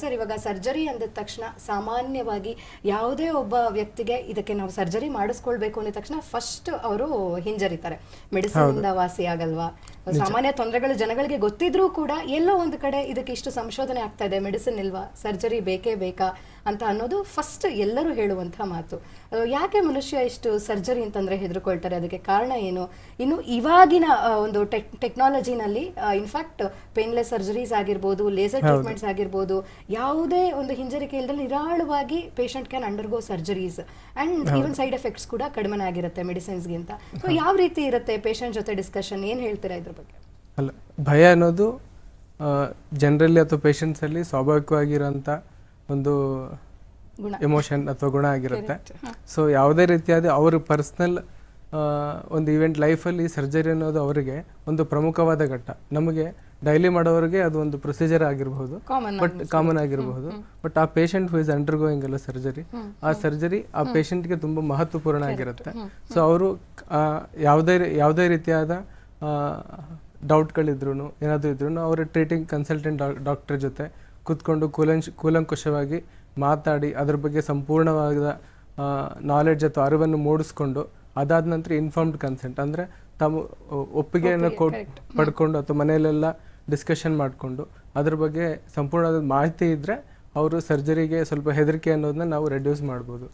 Sir ಇವಾಗ surgery ಅಂದ ತಕ್ಷಣ ಸಾಮಾನ್ಯವಾಗಿ ಯಾವುದೇ ಒಬ್ಬ ವ್ಯಕ್ತಿಗೆ ಇದಕ್ಕೆ ನಾವು ಸರ್ಜರಿ ಮಾಡಿಸ್ಕೊಳ್ಬೇಕು ಅಂದ ತಕ್ಷಣ ಫಸ್ಟ್ ಅವರು ಹಿಂಜರಿತಾರೆ. ಮೆಡಿಸಿನ್ ಇಂದ ವಾಸಿ ಆಗಲ್ವಾ? ಸಾಮಾನ್ಯ ತೊಂದರೆಗಳು ಜನಗಳಿಗೆ ಗೊತ್ತಿದ್ರೂ ಕೂಡ ಎಲ್ಲೋ ಒಂದು ಕಡೆ ಇದಕ್ಕೆ ಇಷ್ಟು ಸಂಶೋಧನೆ ಆಗ್ತಾ ಇದೆ ಮೆಡಿಸಿನ್ ಇಲ್ವಾ? ಸರ್ಜರಿ ಬೇಕೇ ಬೇಕಾ ಅಂತ ಅನ್ನೋದು ಫಸ್ಟ್ ಎಲ್ಲರೂ ಹೇಳುವಂತಹ ಮಾತು. ಯಾಕೆ ಮನುಷ್ಯ ಇಷ್ಟು ಸರ್ಜರಿ ಅಂತಂದ್ರೆ ಹೆದರ್ಕೊಳ್ತಾರೆ? ಅದಕ್ಕೆ ಕಾರಣ ಏನು? ಇನ್ನು ಇವಾಗಿನ ಒಂದು ಟೆಕ್ ಟೆಕ್ನಾಲಜಿನಲ್ಲಿ ಇನ್ಫ್ಯಾಕ್ಟ್ ಪೇನ್ಲೆಸ್ ಸರ್ಜರೀಸ್ ಆಗಿರ್ಬೋದು ಲೇಸರ್ ಟ್ರೀಟ್ಮೆಂಟ್ಸ್ ಆಗಿರ್ಬೋದು ಯಾವುದೇ ಒಂದು ಹಿಂಜರಿಕೆ ಇಲ್ಲದೆ ನಿರಾಳವಾಗಿ patient can undergo surgeries and even side effects ಕೂಡ ಕಡಿಮೆ ಆಗಿರುತ್ತೆ ಮೆಡಿಸಿನ್ಸ್ಗಿಂತ ಸೊ ಯಾವ ರೀತಿ ಇರುತ್ತೆ ಪೇಷಂಟ್ ಜೊತೆ ಡಿಸ್ಕಷನ್ ಏನು ಹೇಳ್ತೀರಾ ಇದ್ರ ಬಗ್ಗೆ? ಅಲ್ಲ ಭಯ ಅನ್ನೋದು ಜನರಲ್ಲಿ ಅಥವಾ ಪೇಷಂಟ್ಸಲ್ಲಿ ಸ್ವಾಭಾವಿಕವಾಗಿರೋಂಥ ಒಂದು ಎಮೋಷನ್ ಅಥವಾ ಗುಣ ಆಗಿರುತ್ತೆ. ಸೊ ಯಾವುದೇ ರೀತಿಯಾದ ಅವ್ರ ಪರ್ಸ್ನಲ್ ಒಂದು ಇವೆಂಟ್ ಲೈಫಲ್ಲಿ ಸರ್ಜರಿ ಅನ್ನೋದು ಅವರಿಗೆ ಒಂದು ಪ್ರಮುಖವಾದ ಘಟ್ಟ. ನಮಗೆ ಡೈಲಿ ಮಾಡೋರಿಗೆ ಅದು ಒಂದು ಪ್ರೊಸೀಜರ್ ಆಗಿರಬಹುದು. ಬಟ್ ಕಾಮನ್ ಆಗಿರಬಹುದು. ಬಟ್ ಆ ಪೇಷಂಟ್ ಹೂ ಇಸ್ ಅಂಡರ್ಗೋಯಿಂಗ್ ಅಲ್ಲ ಸರ್ಜರಿ ಆ ಸರ್ಜರಿ ಆ ಪೇಷಂಟ್ಗೆ ತುಂಬ ಮಹತ್ವಪೂರ್ಣ ಆಗಿರುತ್ತೆ. ಸೊ ಅವರು ಯಾವುದೇ ಯಾವುದೇ ರೀತಿಯಾದ ಡೌಟ್ಗಳಿದ್ರು ಏನಾದರೂ ಇದ್ರೂ ಅವರ ಟ್ರೀಟಿಂಗ್ ಕನ್ಸಲ್ಟೆಂಟ್ ಡಾಕ್ಟರ್ ಜೊತೆ ಕೂತ್ಕೊಂಡು ಕೂಲಂಶ್ ಕೂಲಂಕುಷವಾಗಿ ಮಾತಾಡಿ ಅದ್ರ ಬಗ್ಗೆ ಸಂಪೂರ್ಣವಾದ ನಾಲೆಡ್ಜ್ ಅಥವಾ ಅರಿವನ್ನು ಮೂಡಿಸ್ಕೊಂಡು ಅದಾದ ನಂತರ ಇನ್ಫಾರ್ಮ್ಡ್ ಕನ್ಸೆಂಟ್ ಅಂದರೆ ತಮ್ಮ ಒಪ್ಪಿಗೆಯನ್ನು ಕೊಟ್ ಪಡ್ಕೊಂಡು ಅಥವಾ ಮನೆಯಲ್ಲೆಲ್ಲ ಡಿಸ್ಕಷನ್ ಮಾಡಿಕೊಂಡು ಅದ್ರ ಬಗ್ಗೆ ಸಂಪೂರ್ಣವಾದ ಮಾಹಿತಿ ಇದ್ದರೆ ಅವರು ಸರ್ಜರಿಗೆ ಸ್ವಲ್ಪ ಹೆದರಿಕೆ ಅನ್ನೋದನ್ನ ನಾವು ರೆಡ್ಯೂಸ್ ಮಾಡ್ಬೋದು.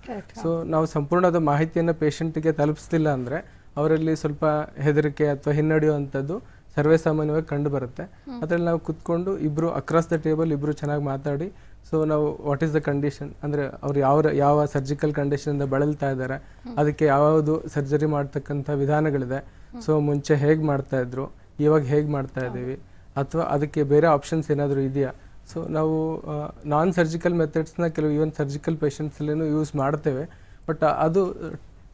ಸೊ ನಾವು ಸಂಪೂರ್ಣವಾದ ಮಾಹಿತಿಯನ್ನು ಪೇಷಂಟ್ಗೆ ತಲುಪಿಸ್ತಿಲ್ಲ ಅಂದರೆ ಅವರಲ್ಲಿ ಸ್ವಲ್ಪ ಹೆದರಿಕೆ ಅಥವಾ ಹಿನ್ನಡೆಯುವಂಥದ್ದು ಸರ್ವೇ ಸಾಮಾನ್ಯವಾಗಿ ಕಂಡು ಬರುತ್ತೆ. ಅದರಲ್ಲಿ ನಾವು ಕುತ್ಕೊಂಡು ಇಬ್ರು ಅಕ್ರಾಸ್ ದ ಟೇಬಲ್ ಇಬ್ರು ಚೆನ್ನಾಗಿ ಮಾತಾಡಿ ಸೊ ನಾವು ವಾಟ್ ಈಸ್ ದ ಕಂಡೀಷನ್ ಅಂದರೆ ಅವ್ರು ಯಾವ ಯಾವ ಸರ್ಜಿಕಲ್ ಕಂಡೀಷನಿಂದ ಬಳಲ್ತಾ ಇದ್ದಾರೆ ಅದಕ್ಕೆ ಯಾವುದು ಸರ್ಜರಿ ಮಾಡ್ತಕ್ಕಂಥ ವಿಧಾನಗಳಿದೆ. ಸೊ ಮುಂಚೆ ಹೇಗೆ ಮಾಡ್ತಾ ಇದ್ರು ಇವಾಗ ಹೇಗೆ ಮಾಡ್ತಾ ಇದ್ದೀವಿ ಅಥವಾ ಅದಕ್ಕೆ ಬೇರೆ ಆಪ್ಷನ್ಸ್ ಏನಾದರೂ ಇದೆಯಾ? ಸೊ ನಾವು ನಾನ್ ಸರ್ಜಿಕಲ್ ಮೆಥಡ್ಸ್ನ ಕೆಲವು ಈವನ್ ಸರ್ಜಿಕಲ್ ಪೇಷಂಟ್ಸಲ್ಲೇನು ಯೂಸ್ ಮಾಡ್ತೇವೆ ಬಟ್ ಅದು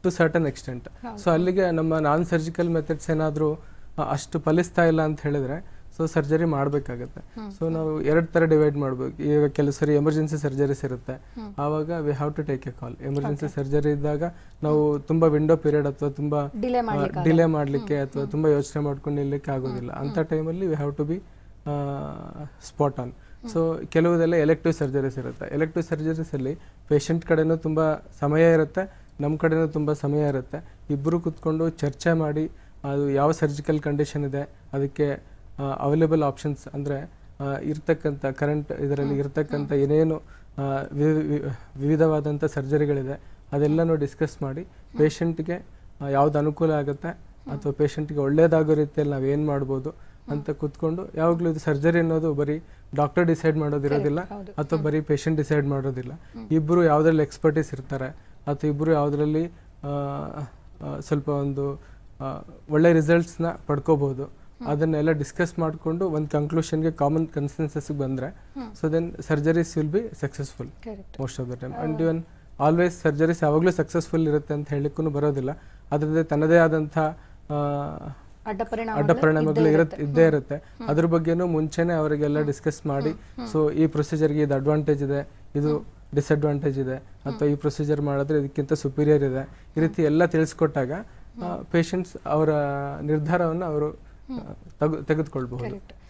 ಟು ಸರ್ಟನ್ ಎಕ್ಸ್ಟೆಂಟ್ ಸೊ ಅಲ್ಲಿಗೆ ನಮ್ಮ ನಾನ್ ಸರ್ಜಿಕಲ್ ಮೆಥಡ್ಸ್ ಏನಾದರೂ ಅಷ್ಟು ಫಲಿಸ್ತಾ ಇಲ್ಲ ಅಂತ ಹೇಳಿದ್ರೆ ಸೊ ಸರ್ಜರಿ ಮಾಡಬೇಕಾಗತ್ತೆ. ಸೊ ನಾವು ಎರಡು ಥರ ಡಿವೈಡ್ ಮಾಡಬೇಕು. ಈಗ ಕೆಲವು ಸರಿ ಎಮರ್ಜೆನ್ಸಿ ಸರ್ಜರೀಸ್ ಇರುತ್ತೆ. ಆವಾಗ we have to take a call emergency surgery ಇದ್ದಾಗ ನಾವು ತುಂಬ ವಿಂಡೋ ಪೀರಿಯಡ್ ಅಥವಾ ತುಂಬ ಡಿಲೇ ಮಾಡ್ಲಿಕ್ಕೆ ಡಿಲೇ ಮಾಡಲಿಕ್ಕೆ ಅಥವಾ ತುಂಬ ಯೋಚನೆ ಮಾಡ್ಕೊಂಡು ನಿಲ್ಲಕ್ಕೆ ಆಗೋದಿಲ್ಲ. ಅಂಥ ಟೈಮಲ್ಲಿ we have to be spot on so ಕೆಲವುದೆಲ್ಲ elective surgeries ಇರುತ್ತೆ. ಎಲೆಕ್ಟಿವ್ ಸರ್ಜರೀಸಲ್ಲಿ ಪೇಷಂಟ್ ಕಡೆನೂ ತುಂಬ ಸಮಯ ಇರುತ್ತೆ ನಮ್ಮ ಕಡೆನೂ ತುಂಬ ಸಮಯ ಇರುತ್ತೆ. ಇಬ್ಬರು ಕೂತ್ಕೊಂಡು ಚರ್ಚೆ ಮಾಡಿ ಅದು ಯಾವ ಸರ್ಜಿಕಲ್ ಕಂಡೀಷನ್ ಇದೆ ಅದಕ್ಕೆ ಅವೈಲೇಬಲ್ ಆಪ್ಷನ್ಸ್ ಅಂದರೆ ಇರ್ತಕ್ಕಂಥ ಕರೆಂಟ್ ಇದರಲ್ಲಿ ಇರ್ತಕ್ಕಂಥ ಏನೇನು ವಿವಿಧವಾದಂಥ ಸರ್ಜರಿಗಳಿದೆ ಅದೆಲ್ಲನೂ ಡಿಸ್ಕಸ್ ಮಾಡಿ ಪೇಷಂಟ್ಗೆ ಯಾವ್ದು ಅನುಕೂಲ ಆಗುತ್ತೆ ಅಥವಾ ಪೇಷಂಟ್ಗೆ ಒಳ್ಳೆಯದಾಗೋ ರೀತಿಯಲ್ಲಿ ನಾವು ಏನು ಮಾಡ್ಬೋದು ಅಂತ ಕೂತ್ಕೊಂಡು ಯಾವಾಗಲೂ ಇದು ಸರ್ಜರಿ ಅನ್ನೋದು ಬರೀ ಡಾಕ್ಟರ್ ಡಿಸೈಡ್ ಮಾಡೋದಿರೋದಿಲ್ಲ. ಅಥವಾ ಬರೀ ಪೇಷಂಟ್ ಡಿಸೈಡ್ ಮಾಡೋದಿಲ್ಲ. ಇಬ್ಬರು ಯಾವುದ್ರಲ್ಲಿ ಎಕ್ಸ್ಪರ್ಟೀಸ್ ಇರ್ತಾರೆ ಅಥವಾ ಇಬ್ಬರು ಯಾವುದರಲ್ಲಿ ಸ್ವಲ್ಪ ಒಂದು ಒಳ್ಳೆ ರಿಸಲ್ಟ್ಸ್ನ ಪಡ್ಕೋಬಹುದು ಅದನ್ನೆಲ್ಲ ಡಿಸ್ಕಸ್ ಮಾಡಿಕೊಂಡು ಒಂದು ಕನ್ಕ್ಲೂಷನ್ಗೆ ಕಾಮನ್ ಕನ್ಸೆನ್ಸಸ್ಗೆ ಬಂದರೆ so then surgeries will be successful most of the time and even always surgeries ಯಾವಾಗಲೂ ಸಕ್ಸಸ್ಫುಲ್ ಇರುತ್ತೆ ಅಂತ ಹೇಳಿಕೂ ಬರೋದಿಲ್ಲ. ಅದರದ್ದೇ ತನ್ನದೇ ಆದಂಥ ಆ, ಅಡ್ಡ ಪರಿಣಾಮಗಳು ಇರುತ್ತೆ ಇದ್ದೇ ಇರುತ್ತೆ. ಅದ್ರ ಬಗ್ಗೆನೂ ಮುಂಚೆನೆ ಅವರಿಗೆಲ್ಲ ಡಿಸ್ಕಸ್ ಮಾಡಿ ಸೊ ಈ ಪ್ರೊಸೀಜರ್ಗೆ ಇದು ಅಡ್ವಾಂಟೇಜ್ ಇದೆ ಇದು ಡಿಸ್ಅಡ್ವಾಂಟೇಜ್ ಇದೆ ಅಥವಾ ಈ ಪ್ರೊಸೀಜರ್ ಮಾಡಿದ್ರೆ ಇದಕ್ಕಿಂತ ಸುಪೀರಿಯರ್ ಇದೆ. ಈ ರೀತಿ ಎಲ್ಲ ತಿಳಿಸ್ಕೊಟ್ಟಾಗ ಪೇಷಂಟ್ಸ್ ಅವರ ನಿರ್ಧಾರವನ್ನು ಅವರು ತೆಗೆದುಕೊಳ್ಬಹುದು.